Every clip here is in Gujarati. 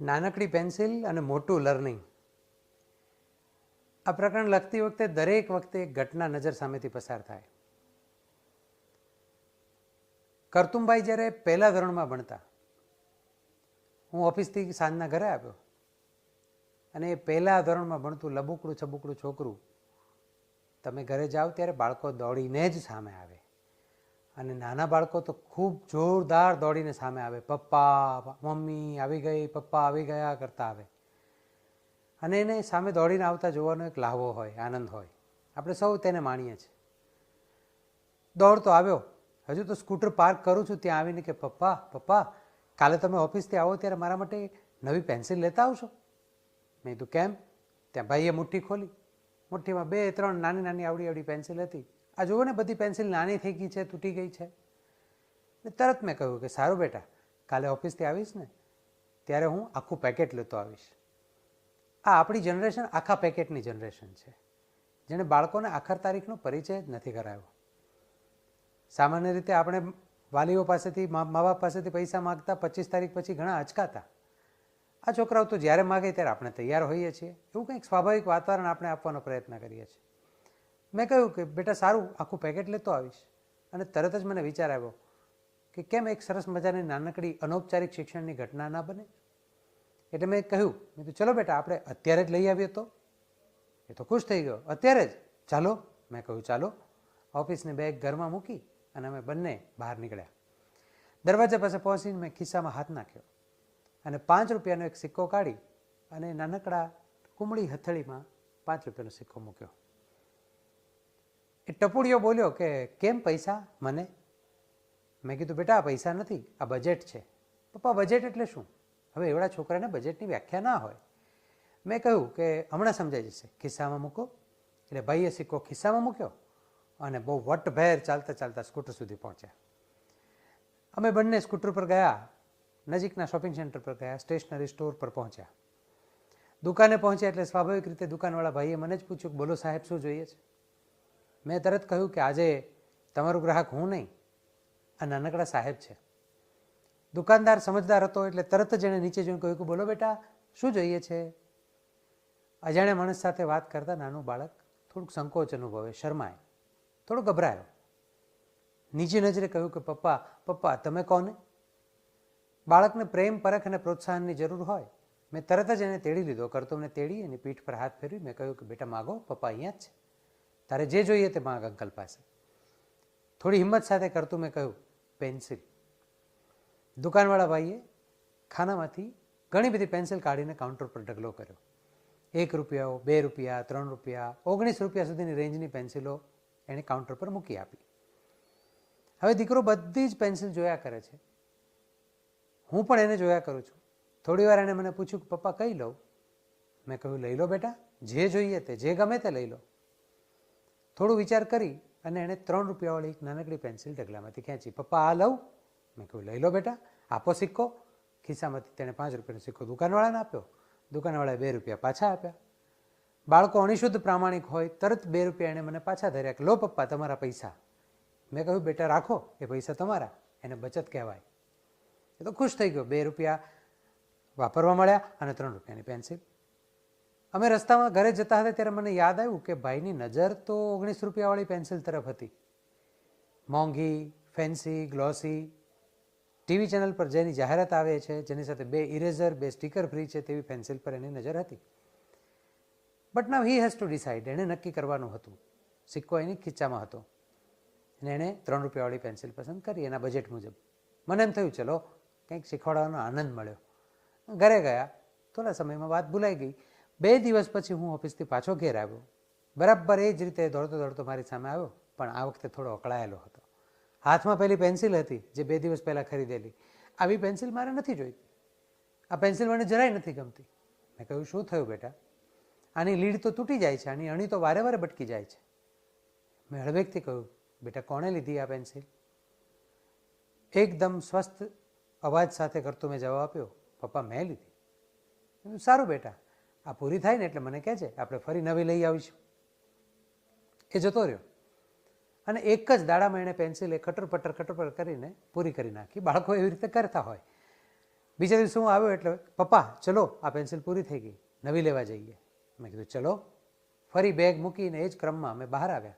નાનકડી પેન્સિલ અને મોટું લર્નિંગ. આ પ્રકરણ લખતી વખતે દરેક વખતે ઘટના નજર સામેથી પસાર થાય. કરતુમભાઈ જ્યારે પહેલા ધોરણમાં ભણતા, હું ઓફિસથી સાંજના ઘરે આવ્યો અને એ પહેલા ધોરણમાં ભણતું લબુકડું છબુકડું છોકરું, તમે ઘરે જાઓ ત્યારે બાળકો દોડીને જ સામે આવે. અને નાના બાળકો તો ખૂબ જોરદાર દોડીને સામે આવે. પપ્પા, મમ્મી આવી ગઈ, પપ્પા આવી ગયા કરતા આવે. અને એને સામે દોડીને આવતા જોવાનો એક લાહવો હોય, આનંદ હોય. આપણે સૌ તેને માણીએ છીએ. દોડતો આવ્યો. હજુ તો સ્કૂટર પાર્ક કરું છું ત્યાં આવીને કે, પપ્પા પપ્પા, કાલે તમે ઓફિસથી આવો ત્યારે મારા માટે નવી પેન્સિલ લેતા આવશો? મેં કીધું, કેમ? ત્યાં ભાઈએ મુઠ્ઠી ખોલી. મુઠ્ઠીમાં બે, ત્રણ નાની નાની આવડી આવડી પેન્સિલ હતી. આ જુઓ ને, બધી પેન્સિલ નાની થઈ ગઈ છે, તૂટી ગઈ છે. તરત મેં કહ્યું કે, સારું બેટા, કાલે ઓફિસથી આવીશ ને, ત્યારે હું આખું પેકેટ લેતો આવીશ. આ આપણી જનરેશન, આખા પેકેટની જનરેશન છે, જેણે બાળકોને આખર તારીખનો પરિચય જ નથી કરાયો સામાન્ય રીતે આપણે વાલીઓ પાસેથી મા બાપ પાસેથી પૈસા માગતા પચીસ તારીખ પછી ઘણા અચકાતા. આ છોકરાઓ તો જ્યારે માગે ત્યારે આપણે તૈયાર હોઈએ છીએ. એવું કંઈક સ્વાભાવિક વાતાવરણ આપણે આપવાનો પ્રયત્ન કરીએ છીએ. મેં કહ્યું કે, બેટા, સારું, આખું પેકેટ લેતો આવીશ. અને તરત જ મને વિચાર આવ્યો કે, કેમ એક સરસ મજાની નાનકડી અનૌપચારિક શિક્ષણની ઘટના ના બને? એટલે મેં કહ્યું, મેં તો ચલો બેટા, આપણે અત્યારે જ લઈ આવીએ તો. એ તો ખુશ થઈ ગયો. અત્યારે જ? ચાલો. મેં કહ્યું, ચાલો. ઓફિસની બેગ ઘરમાં મૂકી અને અમે બંને બહાર નીકળ્યા. દરવાજા પાસે પહોંચીને મેં ખિસ્સામાં હાથ નાખ્યો અને પાંચ રૂપિયાનો એક સિક્કો કાઢી અને નાનકડા કુમળી હથેળીમાં પાંચ રૂપિયાનો સિક્કો મૂક્યો. એ ટપુડિયો બોલ્યો કે, કેમ પૈસા? મને? મેં કીધું, બેટા, આ પૈસા નથી, આ બજેટ છે. પપ્પા બજેટ એટલે શું? હવે એવડા છોકરાને બજેટની વ્યાખ્યા ના હોય. મેં કહ્યું કે, હમણાં સમજાઈ જશે. ખિસ્સામાં મૂકો. એટલે ભાઈએ સિક્કો ખિસ્સામાં મૂક્યો અને બહુ વટભેર ચાલતા ચાલતા સ્કૂટર સુધી પહોંચ્યા. અમે બંને સ્કૂટર પર ગયા, નજીકના શોપિંગ સેન્ટર પર ગયા, સ્ટેશનરી સ્ટોર પર પહોંચ્યા. દુકાને પહોંચ્યા એટલે સ્વાભાવિક રીતે દુકાનવાળા ભાઈએ મને જ પૂછ્યું કે, બોલો સાહેબ, શું જોઈએ છે? મેં તરત કહ્યું કે આજે તમારું ગ્રાહક હું નહીં, આ નાનકડા સાહેબ છે. દુકાનદાર સમજદાર હતો એટલે તરત જ એણે નીચે જોઈને કહ્યું કે બોલો બેટા, શું જોઈએ છે? અજાણ્યા માણસ સાથે વાત કરતા નાનું બાળક થોડુંક સંકોચ અનુભવે, શરમાય, થોડો ગભરાયો. નીચી નજરે કહ્યું કે પપ્પા પપ્પા, તમે કોને? બાળકને પ્રેમ, પરખ અને પ્રોત્સાહનની જરૂર હોય. મેં તરત જ એને તેડી લીધો, કરતો મને તેડી એની પીઠ પર હાથ ફેરવી મેં કહ્યું કે બેટા માગો, પપ્પા અહીંયા જ છે. તારે જે જોઈએ તે માગ અંકલ પાસે થોડી હિંમત સાથે કરતું મેં કહ્યું પેન્સિલ દુકાનવાળા ભાઈએ ખાનામાંથી ઘણી બધી પેન્સિલ કાઢીને કાઉન્ટર પર ઢગલો કર્યો. એક રૂપિયાઓ, બે રૂપિયા, ત્રણ રૂપિયા, ઓગણીસ રૂપિયા સુધીની રેન્જની પેન્સિલો એણે કાઉન્ટર પર મૂકી આપી. હવે દીકરો બધી જ પેન્સિલ જોયા કરે છે. હું પણ એને જોયા કરું છું. થોડી વાર એણે મને પૂછ્યું કે, પપ્પા, કઈ લઉં? મેં કહ્યું, લઈ લો બેટા, જે જોઈએ તે, જે ગમે તે લઈ લો. થોડું વિચાર કરી અને એણે ત્રણ રૂપિયાવાળી એક નાનકડી પેન્સિલ ઢગલામાંથી ખેંચી. પપ્પા, આ લઉં. મેં કહ્યું, લઈ લો બેટા, આપો સિક્કો. ખિસ્સામાંથી તેણે પાંચ રૂપિયાનો સિક્કો દુકાનવાળાને આપ્યો. દુકાનવાળાએ બે રૂપિયા પાછા આપ્યા. બાળકો, અણિશુદ્ધ પ્રામાણિક હોય, તરત બે રૂપિયા એણે મને પાછા ધર્યા કે, લો પપ્પા, તમારા પૈસા. મેં કહ્યું, બેટા, રાખો, એ પૈસા તમારા, એને બચત કહેવાય. એ તો ખુશ થઈ ગયો. બે રૂપિયા વાપરવા મળ્યા અને ત્રણ રૂપિયાની પેન્સિલ. અમે રસ્તામાં ઘરે જતા હતા ત્યારે મને યાદ આવ્યું કે ભાઈની નજર તો ઓગણીસ રૂપિયાવાળી પેન્સિલ તરફ હતી. મોંઘી, ફેન્સી, ગ્લોસી. ટીવી ચેનલ પર જેની જાહેરાત આવે છે, જેની સાથે બે ઇરેઝર, બે સ્ટીકર ફ્રી છે તેવી પેન્સિલ પર એની નજર હતી. But now he has to decide એણે નક્કી કરવાનું હતું. સિક્કો એની ખીચામાં હતો. અને એણે ત્રણ રૂપિયાવાળી પેન્સિલ પસંદ કરી એના બજેટ મુજબ. મને એમ થયું, ચલો, કંઈક શીખવાડવાનો આનંદ મળ્યો. ઘરે ગયા. થોડા સમયમાં વાત ભૂલાઈ ગઈ. બે દિવસ પછી હું ઓફિસથી પાછો ઘેર આવ્યો. બરાબર એ જ રીતે દોડતો દોડતો મારી સામે આવ્યો, પણ આ વખતે થોડો અકળાયેલો હતો. હાથમાં પહેલી પેન્સિલ હતી, જે બે દિવસ પહેલાં ખરીદેલી. આવી પેન્સિલ મારે નથી જોઈતી. આ પેન્સિલ મને જરાય નથી ગમતી. મેં કહ્યું, શું થયું બેટા? આની લીડ તો તૂટી જાય છે, આની અણી તો વારે વારે ભટકી જાય છે. મેં હળવેકથી કહ્યું, બેટા, કોણે લીધી આ પેન્સિલ? એકદમ સ્વસ્થ અવાજ સાથે કરતો મેં જવાબ આપ્યો, પપ્પા, મેં લીધી. સારું બેટા આ પૂરી થાય ને એટલે મને કહે છે, આપણે ફરી નવી લઈ આવીશું. એ જતો રહ્યો. અને એક જ દાડામાં એણે પેન્સિલ એ કટર પટર કટર પટર કરીને પૂરી કરી નાખી. બાળકો એવી રીતે કરતા હોય. બીજા દિવસે હું આવ્યો એટલે, પપ્પા, ચલો, આ પેન્સિલ પૂરી થઈ ગઈ. નવી લેવા જઈએ. મેં કીધું, ચલો. ફરી બેગ મૂકીને એ જ ક્રમમાં અમે બહાર આવ્યા.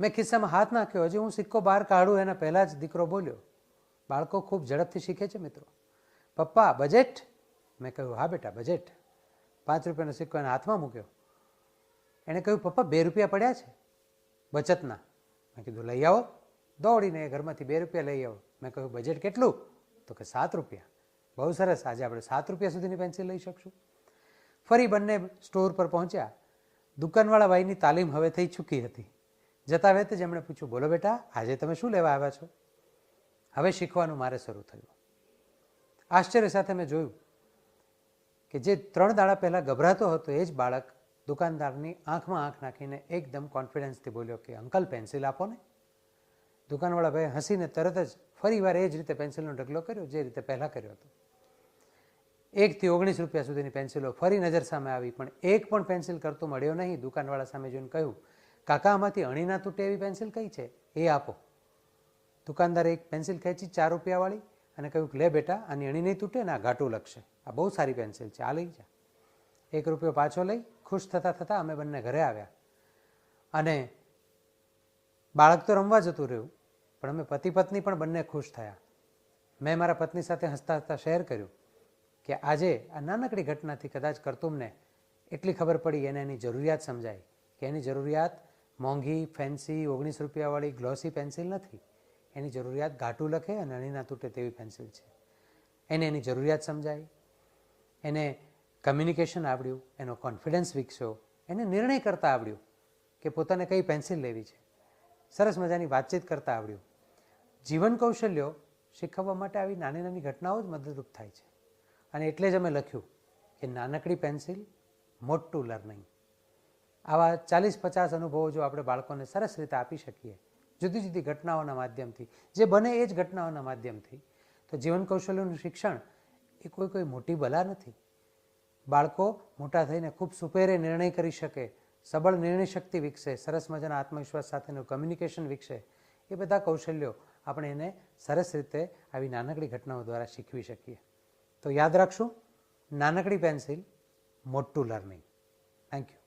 મેં ખિસ્સામાં હાથ નાખ્યો. હજી હું સિક્કો બહાર કાઢું એના પહેલાં જ દીકરો બોલ્યો. બાળકો ખૂબ ઝડપથી શીખે છે મિત્રો. પપ્પા, બજેટ? મેં કહ્યું, હા બેટા, બજેટ. પાંચ રૂપિયાનો સિક્કો એના હાથમાં મૂક્યો. એણે કહ્યું, પપ્પા, બે રૂપિયા પડ્યા છે બચતના. મેં કીધું, લઈ આવો. દોડીને ઘરમાંથી બે રૂપિયા લઈ આવો મેં કહ્યું, બજેટ કેટલું? તો કે, સાત રૂપિયા. બહુ સરસ, આજે આપણે સાત રૂપિયા સુધીની પેન્સિલ લઈ શકશું. ફરી બંને સ્ટોર પર પહોંચ્યા. દુકાનવાળા ભાઈની તાલીમ હવે થઈ ચૂકી હતી. જતા વેત જ એમણે પૂછ્યું, બોલો બેટા, આજે તમે શું લેવા આવ્યા છો? હવે શીખવાનું મારે શરૂ થયું. આશ્ચર્ય સાથે મેં જોયું કે જે ત્રણ દાડા પહેલાં ગભરાતો હતો એ જ બાળક દુકાનદારની આંખમાં આંખ નાખીને એકદમ કોન્ફિડન્સથી બોલ્યો કે, અંકલ, પેન્સિલ આપો ને. દુકાનવાળા ભાઈ હસીને તરત જ ફરીવાર એ જ રીતે પેન્સિલનો ઢગલો કર્યો જે રીતે પહેલાં કર્યો હતો. એકથી ઓગણીસ રૂપિયા સુધીની પેન્સિલો ફરી નજર સામે આવી, પણ એક પણ પેન્સિલ કરતો મળ્યો નહીં. દુકાનવાળા સામે જોઈને કહ્યું, કાકા, આમાંથી અણી ના તૂટે એવી પેન્સિલ કઈ છે? એ આપો. દુકાનદારે એક પેન્સિલ ખેંચી ચાર રૂપિયાવાળી અને કહ્યું કે, લે બેટા આની અણી નહીં તૂટે ને આ ઘાટું લખશે. આ બહુ સારી પેન્સિલ છે, આ લઈ જા. એક રૂપિયો પાછો લઈ, ખુશ થતાં થતાં અમે બંને ઘરે આવ્યા. અને બાળક તો રમવા જતું રહ્યું, પણ અમે પતિ પત્ની પણ બંને ખુશ થયા. મેં મારા પત્ની સાથે હસતા હસતા શેર કર્યું કે, આજે આ નાનકડી ઘટનાથી કદાચ કરતુમને એટલી ખબર પડી, એને એની જરૂરિયાત સમજાય કે એની જરૂરિયાત મોંઘી, ફેન્સી, ઓગણીસ રૂપિયાવાળી ગ્લોસી પેન્સિલ નથી. એની જરૂરિયાત ઘાટું લખે અને અણી ના તૂટે તેવી પેન્સિલ છે. એને એની જરૂરિયાત સમજાય. એને કમ્યુનિકેશન આવડ્યું, એનો કોન્ફિડન્સ વિકસ્યો, એને નિર્ણય કરતાં આવડ્યું કે પોતાને કઈ પેન્સિલ લેવી છે. સરસ મજાની વાતચીત કરતાં આવડ્યું. જીવન કૌશલ્યો શીખવવા માટે આવી નાની નાની ઘટનાઓ જ મદદરૂપ થાય છે. અને એટલે જ અમે લખ્યું કે નાનકડી પેન્સિલ મોટું લર્નિંગ આવા ચાલીસ પચાસ અનુભવો જો આપણે બાળકોને સરસ રીતે આપી શકીએ જુદી જુદી ઘટનાઓના માધ્યમથી. જે બને એ જ ઘટનાઓના માધ્યમથી. તો જીવન કૌશલ્યનું શિક્ષણ એ કોઈ કોઈ મોટી બલા નથી. બાળકો મોટા થઈને ખૂબ સુપેરે નિર્ણય કરી શકે, સબળ નિર્ણય શક્તિ વિકસે, સરસ મજાના આત્મવિશ્વાસ સાથેનું કમ્યુનિકેશન વિકસે. એ બધા કૌશલ્યો આપણે એને સરસ રીતે આવી નાનકડી ઘટનાઓ દ્વારા શીખવી શકીએ. તો યાદ રાખશું, નાનકડી પેન્સિલ, મોટું લર્નિંગ. Thank you